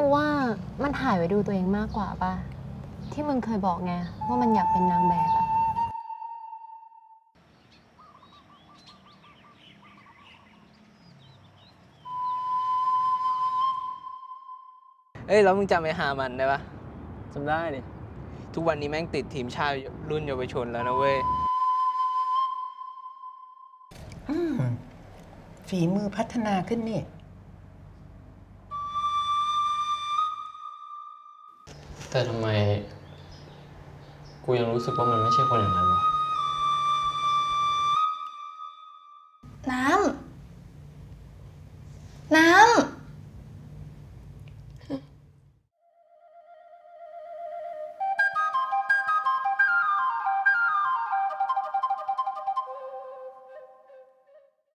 กูว่ามันถ่ายไว้ดูตัวเองมากกว่าป่ะ ที่มึงเคยบอกไง ว่ามันอยากเป็นนางแบบอะเอ้ยแล้วมึงจำไอ้ฮามันได้ปะจำได้ดิทุกวันนี้แม่งติดทีมชาติรุ่นเยาวชนแล้วนะเว้ยอืมฝีมือพัฒนาขึ้นนี่ แต่ทำไม กูยังรู้สึกว่ามันไม่ใช่คนอย่างนั้นวะน้ำ น้ำ